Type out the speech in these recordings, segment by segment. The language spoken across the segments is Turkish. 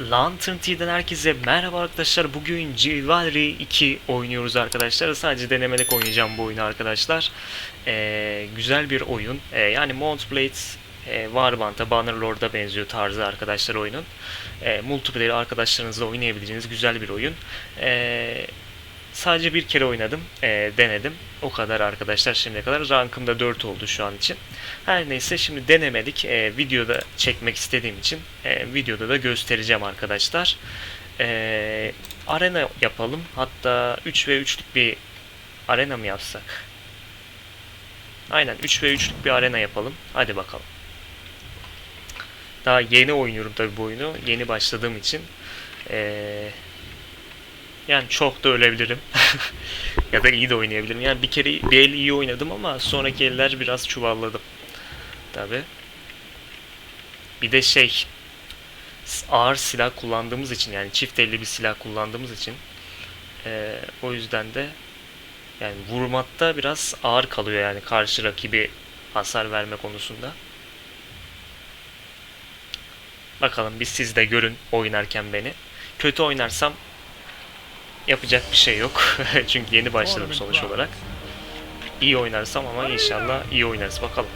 Lantern T'den herkese merhaba arkadaşlar. Bugün Chivalry 2 oynuyoruz arkadaşlar. Sadece denemelik oynayacağım bu oyunu arkadaşlar. Ee, güzel bir oyun. Ee, yani Mountblade e, Warband'a, Bannerlord'a benziyor tarzı arkadaşlar oyunun. Ee, multiplayer arkadaşlarınızla oynayabileceğiniz güzel bir oyun. Ee, sadece bir kere oynadım, ee, denedim. O kadar arkadaşlar şimdiye kadar. Rankım da 4 oldu şu an için. Her neyse şimdi denemedik. Ee, videoda çekmek istediğim için e, videoda da göstereceğim arkadaşlar. Ee, arena yapalım. Hatta 3 ve 3'lük bir arena mı yapsak? Aynen 3 ve 3'lük bir arena yapalım. Hadi bakalım. Daha yeni oynuyorum tabii bu oyunu. Yeni başladığım için. Ee, yani çok da ölebilirim. ya da iyi de oynayabilirim. Yani bir kere bir el iyi oynadım ama sonraki eller biraz çuvalladım. Tabi. Bir de şey ağır silah kullandığımız için yani çift elli bir silah kullandığımız için eee, o yüzden de yani vurmakta biraz ağır kalıyor yani karşı rakibi hasar verme konusunda. Bakalım bir siz de görün oynarken beni. Kötü oynarsam yapacak bir şey yok. Çünkü yeni başladım sonuç olarak. İyi oynarsam ama inşallah iyi oynarız bakalım.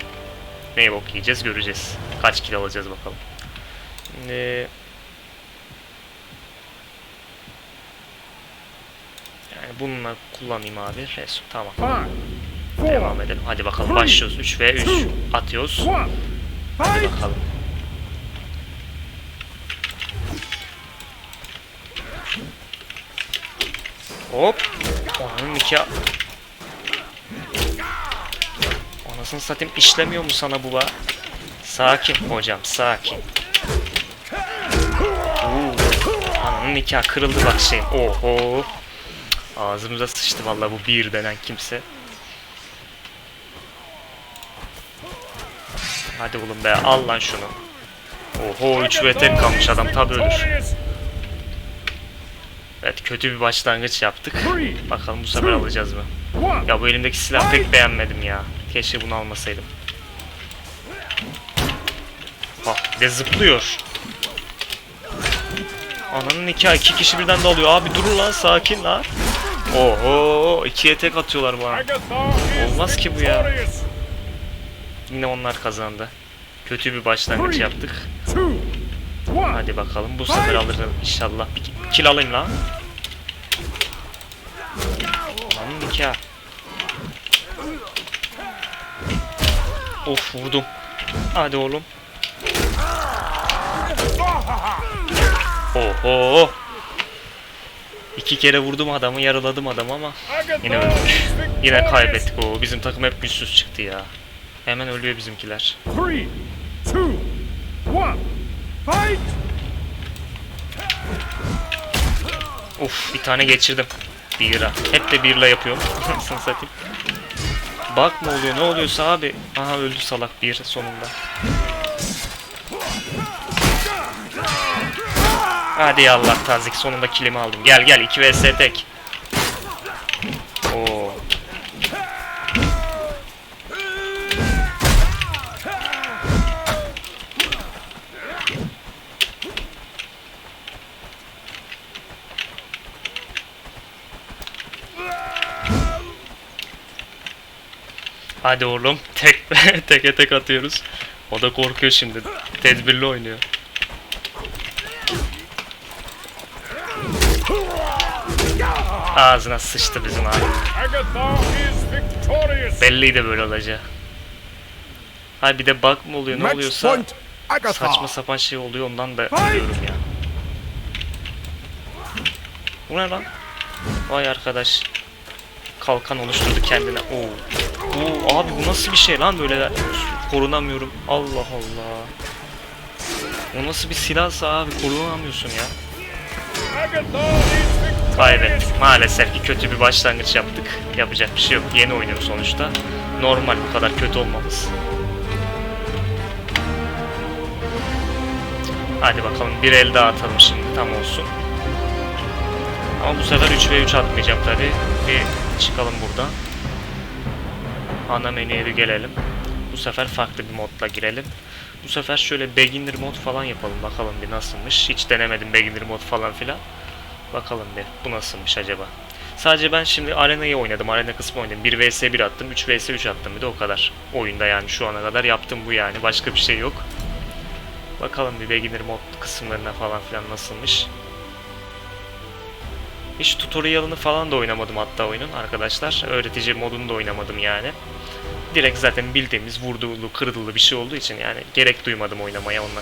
Neye bok yiyeceğiz göreceğiz. Kaç kilo alacağız bakalım. Şimdi... Yani bununla kullanayım abi. Resul tamam. Devam edelim. Hadi bakalım başlıyoruz. 3 ve 3 atıyoruz. Hadi bakalım. Hop. Onun iki... Anasını satayım işlemiyor mu sana bu ba? Sakin hocam sakin. Oo. Ananın nikah kırıldı bak şeyim. Oho. Ağzımıza sıçtı vallahi bu bir denen kimse. Hadi oğlum be al lan şunu. Oho 3 ve tek kalmış adam tabi ölür. Evet kötü bir başlangıç yaptık. Bakalım bu sefer alacağız mı? Ya bu elimdeki silah pek beğenmedim ya. Keşke bunu almasaydım. Ah bir de zıplıyor. Ananın nikahı iki kişi birden de alıyor. Abi durun lan sakin lan. Oho ikiye tek atıyorlar bana. Olmaz ki bu ya. Yine onlar kazandı. Kötü bir başlangıç yaptık. Hadi bakalım bu sefer alırım inşallah. Bir kill alayım lan. Lan nikah. Of vurdum. Hadi oğlum. Oho. İki kere vurdum adamı, yaraladım adamı ama yine is Yine kaybettik. O bizim takım hep güçsüz çıktı ya. Hemen ölüyor bizimkiler. Three, two, one. Fight! Of bir tane geçirdim. Bira. Hep de birla yapıyorum. Anasını satayım. Bak mı oluyor ne oluyorsa abi. Aha öldü salak bir sonunda. Hadi Allah tazik sonunda kilimi aldım. Gel gel 2 vs tek. Oo. Hadi oğlum. Tek teke tek atıyoruz. O da korkuyor şimdi. Tedbirli oynuyor. Ağzına sıçtı bizim abi. Belliydi böyle olacağı. Hay bir de bug mı oluyor ne oluyorsa saçma sapan şey oluyor ondan da ölüyorum ya. Bu ne lan? Vay arkadaş. Kalkan oluşturdu kendine. Oo. Oo abi bu nasıl bir şey lan böyle korunamıyorum. Allah Allah. O nasıl bir silahsa abi korunamıyorsun ya. Kaybettik. Maalesef ki kötü bir başlangıç yaptık. Yapacak bir şey yok. Yeni oynuyoruz sonuçta. Normal bu kadar kötü olmamız. Hadi bakalım bir el daha atalım şimdi tam olsun. Ama bu sefer 3 ve 3 atmayacağım tabi. Bir çıkalım buradan. Ana menüye bir gelelim. Bu sefer farklı bir modla girelim. Bu sefer şöyle beginner mod falan yapalım bakalım bir nasılmış. Hiç denemedim beginner mod falan filan. Bakalım bir bu nasılmış acaba. Sadece ben şimdi arenayı oynadım. Arena kısmı oynadım. 1 vs 1 attım. 3 vs 3 attım. Bir de o kadar. Oyunda yani şu ana kadar yaptım bu yani. Başka bir şey yok. Bakalım bir beginner mod kısımlarına falan filan nasılmış. Hiç tutorialını falan da oynamadım hatta oyunun arkadaşlar. Öğretici modunu da oynamadım yani. Direkt zaten bildiğimiz vurduğulu, kırdılı bir şey olduğu için yani gerek duymadım oynamaya onunla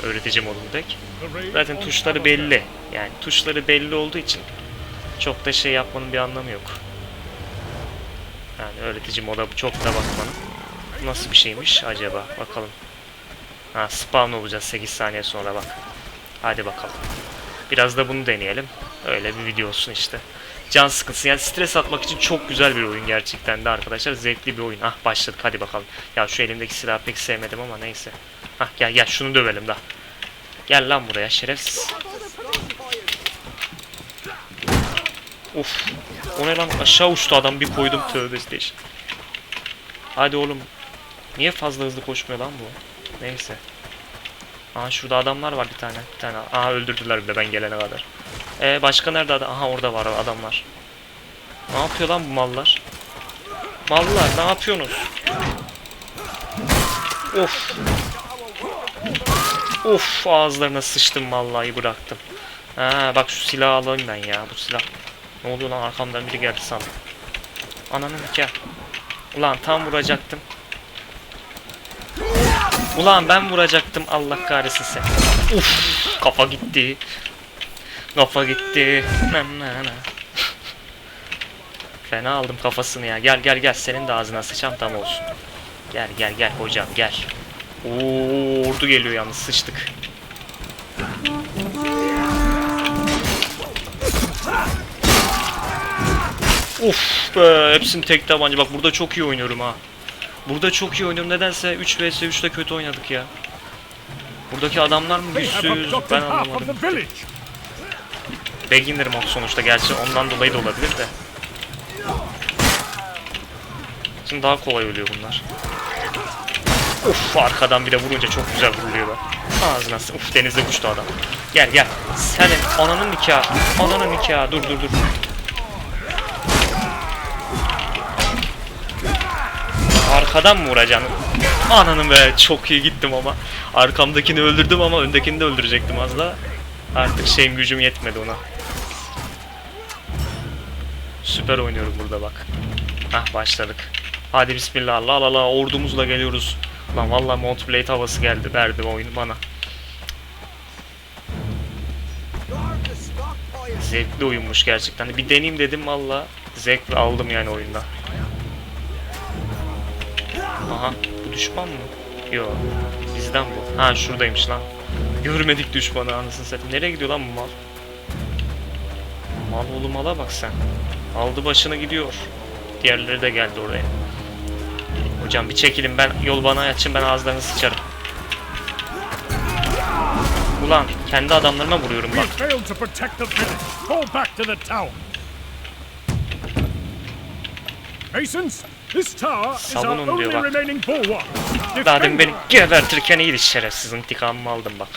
pek. The raid Zaten tuşları belli. Yani tuşları belli olduğu için çok da şey yapmanın bir anlamı yok. Yani öğretici moda çok da bakmanın. Nasıl bir şeymiş acaba? Bakalım. Ha spawn olacağız 8 saniye sonra bak. Hadi bakalım. Biraz da bunu deneyelim. Öyle bir video olsun işte. Can sıkıntısı yani stres atmak için çok güzel bir oyun gerçekten de arkadaşlar. Zevkli bir oyun. Ah başladık hadi bakalım. Ya şu elimdeki silahı pek sevmedim ama neyse. Hah gel gel şunu dövelim da. Gel lan buraya şerefsiz. Of. O ne lan aşağı uçtu adam bir koydum tövbe işte. Hadi oğlum. Niye fazla hızlı koşmuyor lan bu? Neyse. Aa şurada adamlar var bir tane. Bir tane. Aha öldürdüler bile ben gelene kadar. Ee başka nerede adam? Aha orada var adamlar. Ne yapıyor lan bu mallar? Mallar ne yapıyorsunuz? Of. Of ağızlarına sıçtım vallahi bıraktım. Ha bak şu silahı alayım ben ya bu silah. Ne oluyor lan arkamdan biri geldi sandım. Ananın nikah. Ulan tam vuracaktım. Ulan ben vuracaktım Allah kahretsin sen. Uf kafa gitti. Kafa gitti. Na, na, na. Fena aldım kafasını ya. Gel gel gel senin de ağzına sıçam tam olsun. Gel gel gel hocam gel. Oo ordu geliyor yalnız sıçtık. Uf be hepsini tek tabanca. Bak burada çok iyi oynuyorum ha. Burada çok iyi oynuyorum. Nedense 3 vs 3'te kötü oynadık ya. Buradaki adamlar mı güçsüz? Ben of anlamadım. Beginner mod sonuçta gerçi ondan dolayı da olabilir de. Şimdi daha kolay ölüyor bunlar. Uf arkadan bir de vurunca çok güzel vuruluyorlar. Ağzına Uf denizde uçtu adam. Gel gel. Senin ananın nikahı. Ananın nikahı. Dur dur dur. Arkadan mı vuracaksın? Ananın be çok iyi gittim ama. Arkamdakini öldürdüm ama öndekini de öldürecektim az da. Artık şeyim gücüm yetmedi ona. Süper oynuyorum burada bak. Hah başladık. Hadi bismillah la la la ordumuzla geliyoruz. Lan vallahi Montblade havası geldi verdi oyunu bana. Zevkli oyunmuş gerçekten. Bir deneyeyim dedim valla. Zevk aldım yani oyunda. Aha bu düşman mı? Yo bizden bu. Ha şuradaymış lan. Görmedik düşmanı anasını satayım. Nereye gidiyor lan bu mal? Mal oğlu mala bak sen. Aldı başını gidiyor. Diğerleri de geldi oraya. Hocam bir çekilin ben yol bana açın ben ağızlarını sıçarım. Ulan kendi adamlarıma vuruyorum bak. Masons, this tower is our only remaining bulwark. Daha demin beni gebertirken iyiydi şerefsiz intikamımı aldım bak.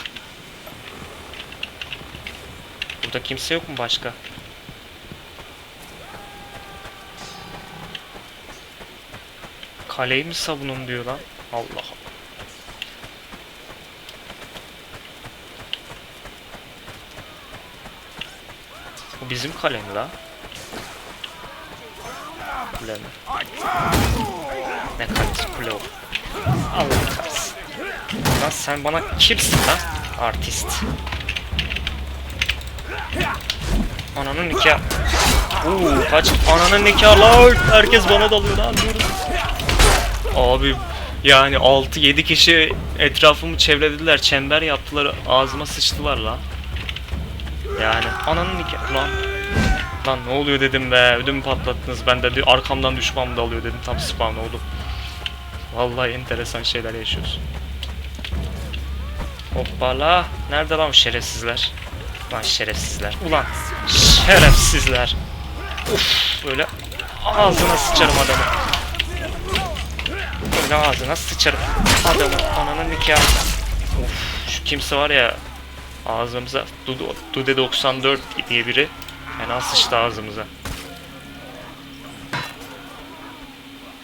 Burada kimse yok mu başka? Kaleyi mi savunun diyor lan. Allah Allah. Bu bizim kale mi la? Kule mi? Ne kalesi kule o? Allah kahretsin. Lan sen bana kimsin lan? Artist. Ananın nikah. Oo kaç ananın nikahı lan. Herkes bana dalıyor lan diyorum. Abi yani 6-7 kişi etrafımı çevrelediler, çember yaptılar, ağzıma sıçtılar lan. Yani ananın nikahı lan. Lan ne oluyor dedim be, ödümü patlattınız. Ben de arkamdan düşman dalıyor dedim. Tam spawn oldum. Vallahi enteresan şeyler yaşıyoruz. Hoppala. Nerede lan şerefsizler? Lan şerefsizler. Ulan şerefsizler. Uf böyle ağzına sıçarım adamı. Böyle ağzına sıçarım adamı. Ananın nikahı. Şu kimse var ya ağzımıza Dude 94 diye biri fena sıçtı ağzımıza.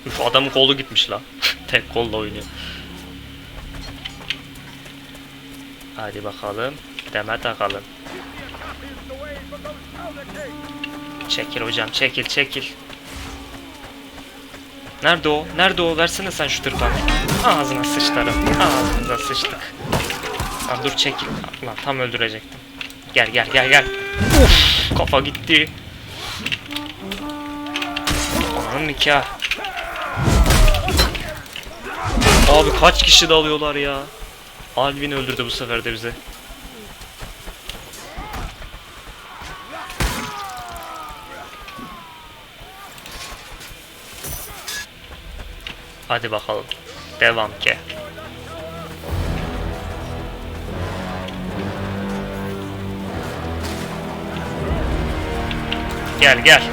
Üf adamın kolu gitmiş lan. Tek kolla oynuyor. Hadi bakalım. Deme takalım. Çekil hocam çekil çekil. Nerede o? Nerede o? Versene sen şu tırpanı. Ağzına sıçtarım. Ağzınıza sıçtık. Lan dur çekil. Lan tam öldürecektim. Gel gel gel gel. Uf kafa gitti. Onun nikah. Abi kaç kişi dalıyorlar ya. Alvin öldürdü bu sefer de bize. Hadi bakalım. Devam ki. Gel gel.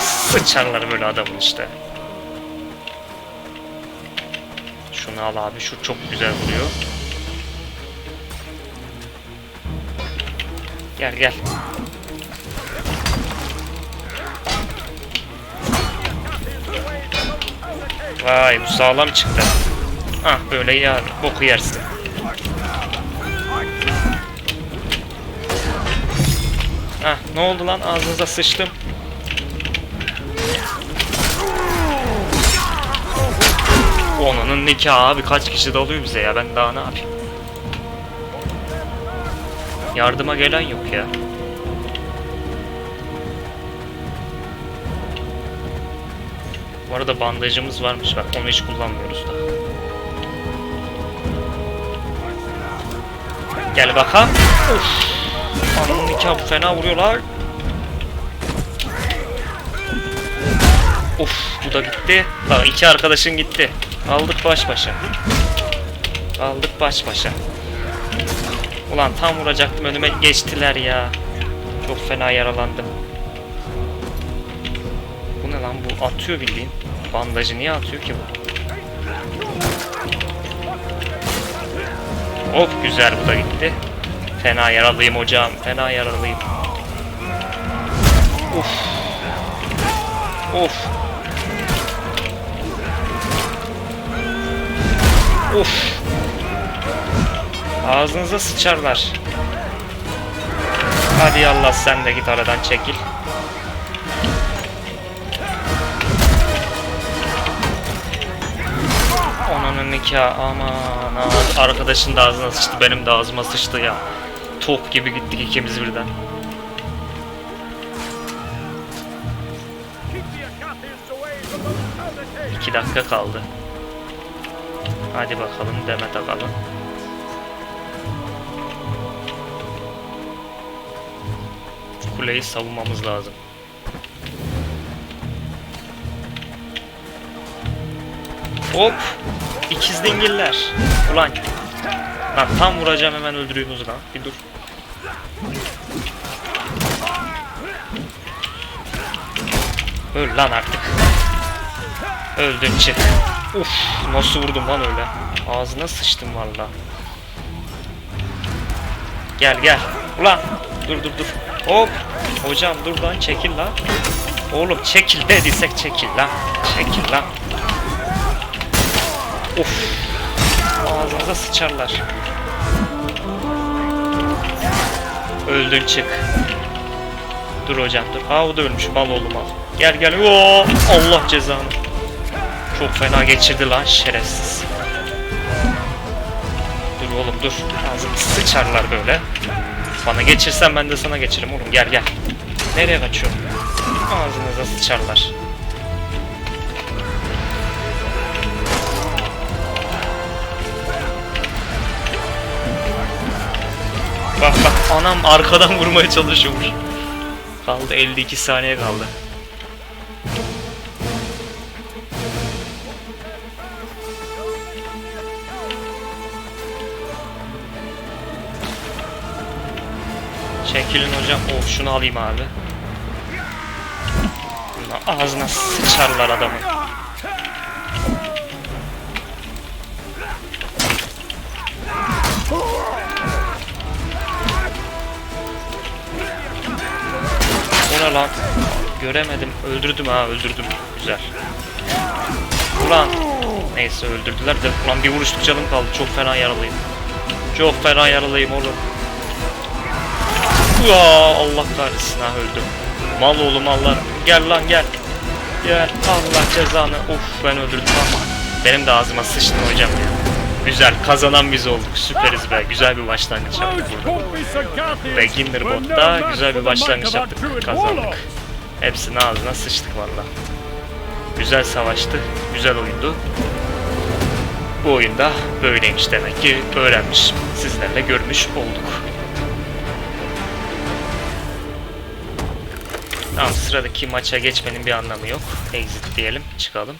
Sıçarlar böyle adamın işte. Şunu al abi şu çok güzel vuruyor. Gel gel. Vay bu sağlam çıktı. Ah böyle ya boku yersin. Ah ne oldu lan ağzınıza sıçtım. Onanın nikahı abi kaç kişi dalıyor bize ya ben daha ne yapayım. Yardıma gelen yok ya. Bu arada bandajımız varmış bak onu hiç kullanmıyoruz da. Gel bakalım. Uf. Ananın nikahı fena vuruyorlar. Uf bu da gitti. Bak iki arkadaşın gitti. Aldık baş başa. Aldık baş başa. Ulan tam vuracaktım önüme geçtiler ya. Çok fena yaralandım. Atıyor bildiğin. Bandajı niye atıyor ki bu? Of güzel bu da gitti. Fena yaralıyım hocam. Fena yaralıyım. Uf. Of. Of. Ağzınıza sıçarlar. Hadi Allah sen de git aradan çekil. Nikahı aman aman. Arkadaşın da ağzına sıçtı benim de ağzıma sıçtı ya. Top gibi gittik ikimiz birden. 2 dakika kaldı. Hadi bakalım Demet akalım. Kuleyi savunmamız lazım. Hop! İkiz dingiller. Ulan. Lan tam vuracağım hemen öldürüyorsunuz lan. Bir dur. Öl lan artık. Öldün çık. Uf nasıl vurdum lan öyle. Ağzına sıçtım valla. Gel gel. Ulan dur dur dur. Hop. Hocam dur lan çekil lan. Oğlum çekil dediysek çekil lan. Çekil lan. Ağzınıza sıçarlar. Öldün çık. Dur hocam dur. Aa o da ölmüş. Mal oğlum al. Gel gel. Oo, Allah cezanı. Çok fena geçirdi lan şerefsiz. Dur oğlum dur. Ağzını sıçarlar böyle. Bana geçirsen ben de sana geçiririm oğlum. Gel gel. Nereye kaçıyorsun? Ağzınıza sıçarlar. Bak bak anam arkadan vurmaya çalışıyormuş. Kaldı 52 saniye kaldı. Çekilin hocam. Of şunu alayım abi. Ağzına sıçarlar adamı. Lan. Göremedim. Öldürdüm ha öldürdüm. Güzel. Ulan. Neyse öldürdüler de. Ulan bir vuruşluk canım kaldı. Çok fena yaralıyım. Çok fena yaralıyım oğlum. Uaa, Allah kahretsin ha öldüm. Mal oğlum Allah. Gel lan gel. Gel Allah cezanı. Of ben öldürdüm ama. Benim de ağzıma sıçtın hocam ya. Güzel kazanan biz olduk. Süperiz be. Güzel bir başlangıç yaptık burada. Pompey Sagathians Beginner were no botta match güzel bir başlangıç yaptık. Kazandık. Hepsinin ağzına sıçtık valla. Güzel savaştı. Güzel oyundu. Bu oyunda böyleymiş demek ki öğrenmiş. Sizlerle görmüş olduk. Tamam sıradaki maça geçmenin bir anlamı yok. Exit diyelim çıkalım.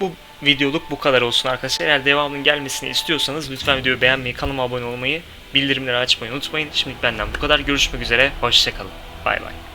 Bu videoluk bu kadar olsun arkadaşlar. Eğer devamının gelmesini istiyorsanız lütfen videoyu beğenmeyi, kanalıma abone olmayı, bildirimleri açmayı unutmayın. Şimdilik benden bu kadar. Görüşmek üzere. Hoşçakalın. Bay bay.